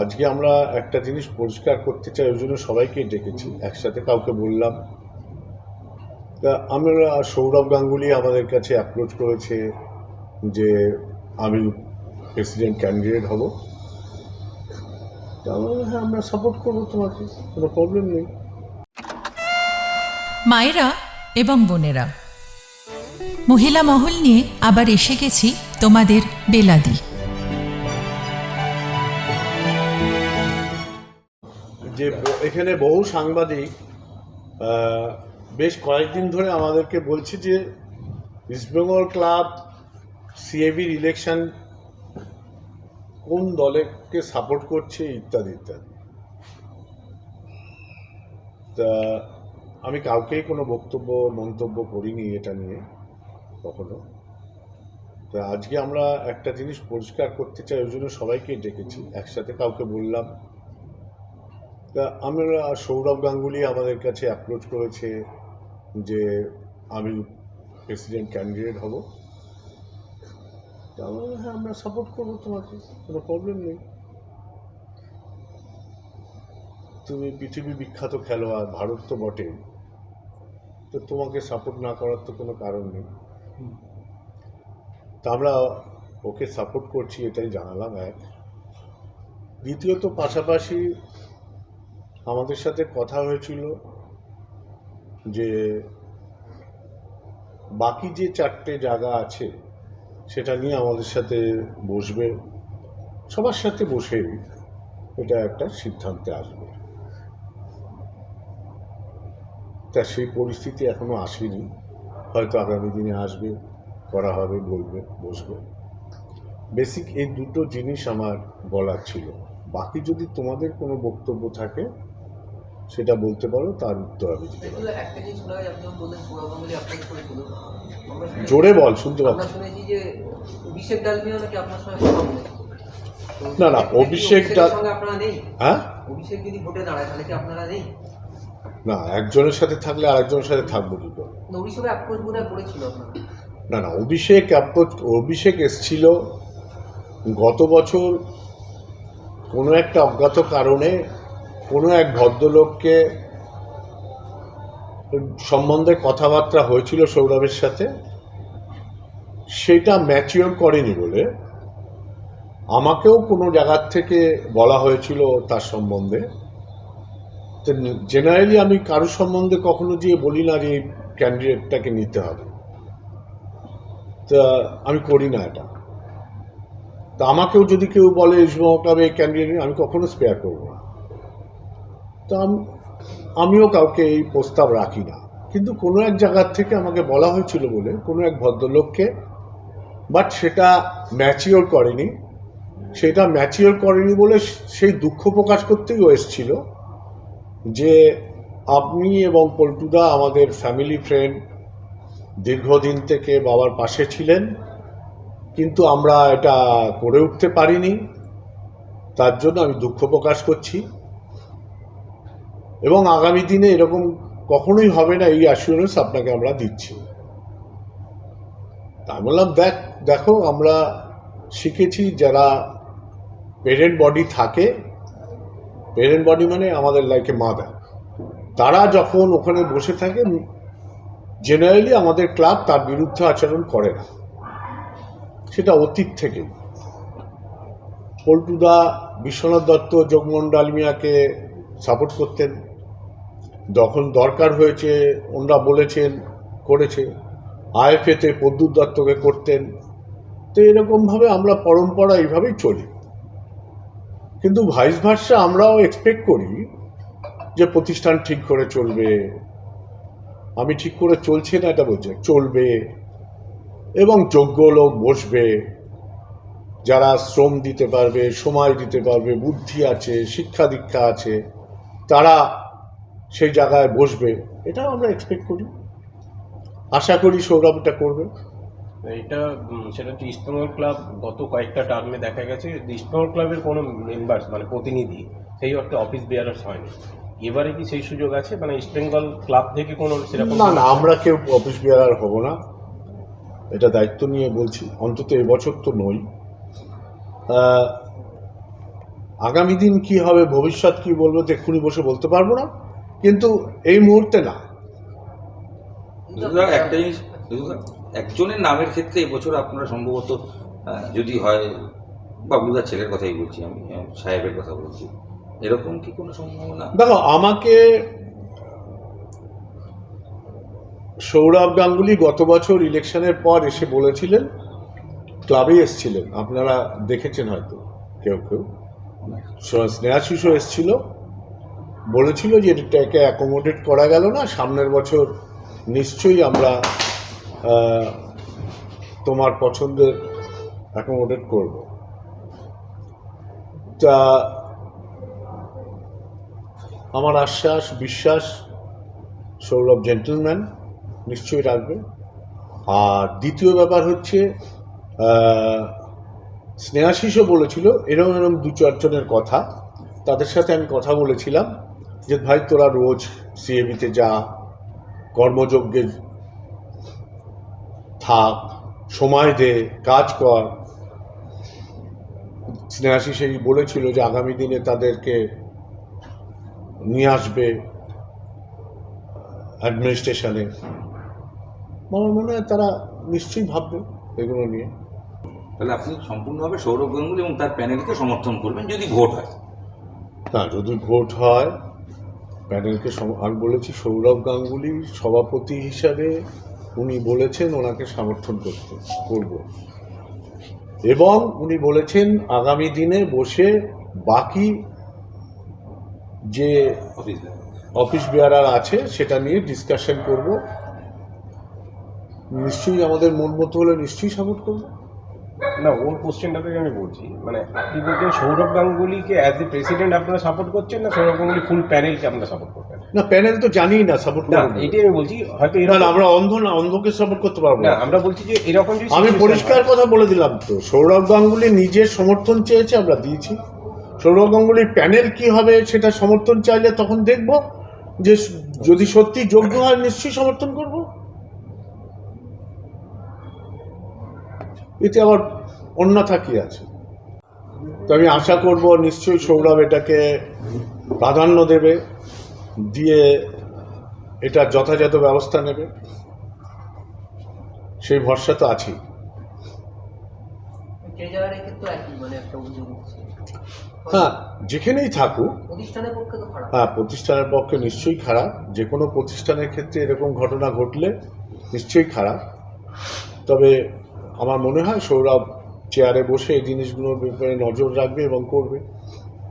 আজকে আমরা একটা জিনিস পরিষ্কার করতে চাই, ওই জন্য সবাইকে ডেকেছি। একসাথে কাউকে বললাম। তা আমরা সৌরভ গাঙ্গুলি আমাদের কাছে অ্যাপ্রোচ করেছে যে আমি প্রেসিডেন্ট ক্যান্ডিডেট হব। হ্যাঁ আমরা সাপোর্ট করব তোমাকে, কোনো প্রবলেম নেই। মায়েরা এবং বোনেরা, মহিলা মহল নিয়ে আবার এসে গেছি তোমাদের বেলাদি। যে এখানে বহু সাংবাদিক বেশ কয়েকদিন ধরে আমাদেরকে বলছে যে ইস্টবেঙ্গল ক্লাব সিএবির ইলেকশন কোন দলেকে সাপোর্ট করছে ইত্যাদি ইত্যাদি। তা আমি কাউকেই কোনো বক্তব্য, মন্তব্য করিনি এটা নিয়ে কখনো। তা আজকে আমরা একটা জিনিস পরিষ্কার করতে চাই, ওই জন্য সবাইকে ডেকেছি, একসাথে কাউকে বললাম। তা আমরা সৌরভ গাঙ্গুলি আমাদের কাছে অ্যাপ্রোচ করেছে যে আমি প্রেসিডেন্ট ক্যান্ডিডেট হব। তা হ্যাঁ আমরা সাপোর্ট করব তোমাকে, কোনো প্রবলেম নেই। তুমি পৃথিবী বিখ্যাত খেলোয়াড়, ভারত তো বটে। তো তোমাকে সাপোর্ট না করার তো কোনো কারণ নেই। তা আমরা ওকে সাপোর্ট করছি, এটাই জানালাম, এক। দ্বিতীয়ত পাশাপাশি আমাদের সাথে কথা হয়েছিল যে বাকি যে চারটে জায়গা আছে, সেটা নিয়ে আমাদের সাথে বসবে, সবার সাথে বসে এটা একটা সিদ্ধান্তে আসবে। তা সেই পরিস্থিতি এখনও আসেনি। হয়তো আগামী দিনে আসবে, করা হবে, বলবে, বসবে। বেসিক এই দুটো জিনিস আমার বলার ছিল। বাকি যদি তোমাদের কোনো বক্তব্য থাকে সেটা বলতে পারো তার উত্তর আমি দিতে পারি জোরে বল শুনতে পাচ্ছি। না, না, অভিষেক হ্যাঁ? অভিষেক যদি ভোটে দাঁড়ায় তাহলে কি আপনারা নেই? না একজনের সাথে থাকলে আরেকজনের সাথে থাকব কি করে? না, না না অভিষেক অ্যাপ্রোচ অভিষেক এসছিল গত বছর কোনো একটা অজ্ঞাত কারণে কোনো এক ভদ্রলোককে সম্বন্ধে কথাবার্তা হয়েছিল সৌরভের সাথে, সেটা ম্যাচিওর করেনি বলে আমাকেও কোনো জায়গার থেকে বলা হয়েছিল তার সম্বন্ধে। তো জেনারেলি আমি কারোর সম্বন্ধে কখনো যে বলি না যে এই ক্যান্ডিডেটটাকে নিতে হবে। তা আমি করি না এটা। তা আমাকেও যদি কেউ বলে ইসমাও ক্লাবে ক্যান্ডিডেট আমি কখনো স্পেয়ার করব না। তা আম- আমিও কাউকে এই প্রস্তাব রাখি না। কিন্তু কোনো এক জায়গার থেকে আমাকে বলা হয়েছিল বলে কোনো এক ভদ্রলোককে, বাট সেটা ম্যাচিওর করেনি। সেটা ম্যাচিওর করেনি বলে সেই দুঃখ প্রকাশ করতেই এসছিল যে আপনি এবং পল্টুদা আমাদের ফ্যামিলি ফ্রেন্ড দীর্ঘদিন থেকে বাবার পাশে ছিলেন, কিন্তু আমরা এটা করে উঠতে পারিনি। তার জন্য আমি দুঃখ প্রকাশ করছি। এবং আগামী দিনে এরকম কখনোই হবে না, এই অ্যাসুরেন্স আপনাকে আমরা দিচ্ছি। তা বললাম, দেখ, দেখো, আমরা শিখেছি যারা পেরেন্ট বডি থাকে পেরেন্ট বডি মানে আমাদের লাইকে মাদার তারা যখন ওখানে বসে থাকে জেনারেলি আমাদের ক্লাব তার বিরুদ্ধে আচরণ করে না। সেটা অতীত থেকে। পল্টুদা, বিশ্বনাথ দত্ত, যোগমোহন ডালমিয়াকে সাপোর্ট করতেন। যখন দরকার হয়েছে, ওনারা বলেছেন, করেছে, আইএফএতে প্রদ্যুৎ দত্তকে করতেন। তো এরকমভাবে আমরা পরম্পরা এইভাবেই চলি। কিন্তু ভাইস ভার্সা আমরাও এক্সপেক্ট করি যে প্রতিষ্ঠান ঠিক করে চলবে। আমি ঠিক করে চলছে না, এটা বলছে, চলবে এবং যোগ্য লোক বসবে। যারা শ্রম দিতে পারবে, সময় দিতে পারবে, বুদ্ধি আছে, শিক্ষা দীক্ষা আছে, তারা সেই জায়গায় বসবে এটাও আমরা এক্সপেক্ট করি। আশা করি সৌরভটা করবে। এটা সেটা হচ্ছে ইস্টবেঙ্গল ক্লাব গত কয়েকটা টার্মে দেখা গেছে। ইস্টবেঙ্গল ক্লাবের কোনো মেম্বার্স মানে প্রতিনিধি সেই অর্থে অফিস বিয়ারার্স হয়নি। এবারে কি সেই সুযোগ আছে? মানে ইস্টবেঙ্গল ক্লাব থেকে কোনো সেরকম না না আমরা কেউ অফিস বিয়ার হব না। এটা দায়িত্ব নিয়ে বলছি। অন্তত এবছর তো নই। আগামী দিন কি হবে ভবিষ্যৎ কি বলব তো এক্ষুনি বসে বলতে পারব না। কিন্তু এই মুহূর্তে না। একটা জিনিস একজনের নামের ক্ষেত্রে এবছর আপনারা সম্ভবত যদি হয় বাবলুদার ছেলের কথাই বলছি আমি সাহেবের কথা বলছি। এরকম কি কোনো সম্ভাবনা? দেখো আমাকে সৌরভ গাঙ্গুলি গত বছর ইলেকশনের পর এসে বলেছিলেন ক্লাবে এসছিলেন। আপনারা দেখেছেন হয়তো কেউ কেউ। স- স্নেহা এসছিল। বলেছিল যে এটাকে অ্যাকোমোডেট করা গেল না, সামনের বছর নিশ্চয়ই আমরা তোমার পছন্দের অ্যাকোমোডেট করব। তা আমার আশ্বাস, বিশ্বাস, সৌরভ জেন্টলম্যান নিশ্চয়ই রাখবে। আর দ্বিতীয় ব্যাপার হচ্ছে স্নেহাশিসও বলেছিল, এরম এরম দু চারজনের কথা, তাদের সাথে আমি কথা বলেছিলাম। যে ভাই তোরা রোজ সিএবিতে যা কর্মযজ্ঞে থাক সময় দে কাজ কর। স্নেহাশিস এই বলেছিল যে আগামী দিনে তাদেরকে নিয়ে আসবে অ্যাডমিনিস্ট্রেশনে আমার মনে হয় তারা নিশ্চয়ই ভাববে এগুলো নিয়ে। তাহলে আপনি সম্পূর্ণভাবে সৌরভ গাঙ্গুলি এবং তার প্যানেলকে সমর্থন করবেন যদি ভোট হয়। না যদি ভোট হয় প্যানেলকে আমি বলেছি সৌরভ গাঙ্গুলি সভাপতি হিসাবে উনি বলেছেন ওনাকে সমর্থন করতে করব। এবং উনি বলেছেন আগামী দিনে বসে বাকি যে অফিস অফিস বেয়ারার আছে সেটা নিয়ে ডিসকাশন করব। নিশ্চয়ই আমাদের মন মতো হলে নিশ্চয়ই সাপোর্ট করব। না ওর কোশ্চেনটা থেকে আমি বলছি মানে আপনি বলছেন সৌরভ গাঙ্গুলিকে অ্যাজ এ প্রেসিডেন্ট আপনারা সাপোর্ট করছেন না সৌরভ গাঙ্গুলি ফুল প্যানেলকে আপনারা সাপোর্ট করবেন? না প্যানেল তো জানি না সাপোর্ট না এটাই আমি বলছি হয়তো এরকম আমরা অন্ধ না অন্ধকে সাপোর্ট করতে পারব না। না আমরা বলছি যে এরকম যদি আমি পরিষ্কার কথা বলে দিলাম তো সৌরভ গাঙ্গুলি নিজের সমর্থন চেয়েছে আমরা দিয়েছি। সৌরভ গাঙ্গুলির প্যানেল কি হবে সেটা সমর্থন চাইলে তখন দেখব যে যদি সত্যি যোগ্য হয় নিশ্চয়ই সমর্থন করব। এতে আবার অন্যথা কি আছে? তো আমি আশা করব নিশ্চয়ই সৌরভ এটাকে প্রাধান্য দেবে দিয়ে এটা যথাযথ ব্যবস্থা নেবে। সেই ভরসা তো আছেই। হ্যাঁ যেখানেই থাকুক। হ্যাঁ প্রতিষ্ঠানের পক্ষে নিশ্চয়ই খারাপ। যে কোনো প্রতিষ্ঠানের ক্ষেত্রে এরকম ঘটনা ঘটলে নিশ্চয়ই খারাপ। তবে আমার মনে হয় সৌরভ চেয়ারে বসে এই জিনিসগুলোর ব্যাপারে নজর রাখবে এবং করবে।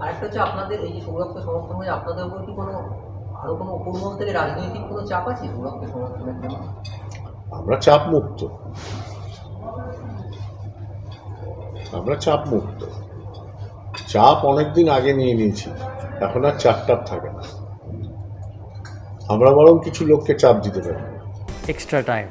আরেকটা হচ্ছে আপনাদের এই যে সৌরভকে সমর্থন হয়ে আপনাদের উপর কি কোনো আরও কোনো উপরমহল থেকে রাজনৈতিক কোনো চাপ আছে সৌরভকে সমর্থনের জন্য? আমরা চাপ মুক্ত। আমরা চাপ মুক্ত। চাপ অনেকদিন আগে নিয়ে নিয়েছি এখন আর চাপ টাপ থাকে না। আমরা বরং কিছু লোককে চাপ দিতে পারি। Extra time.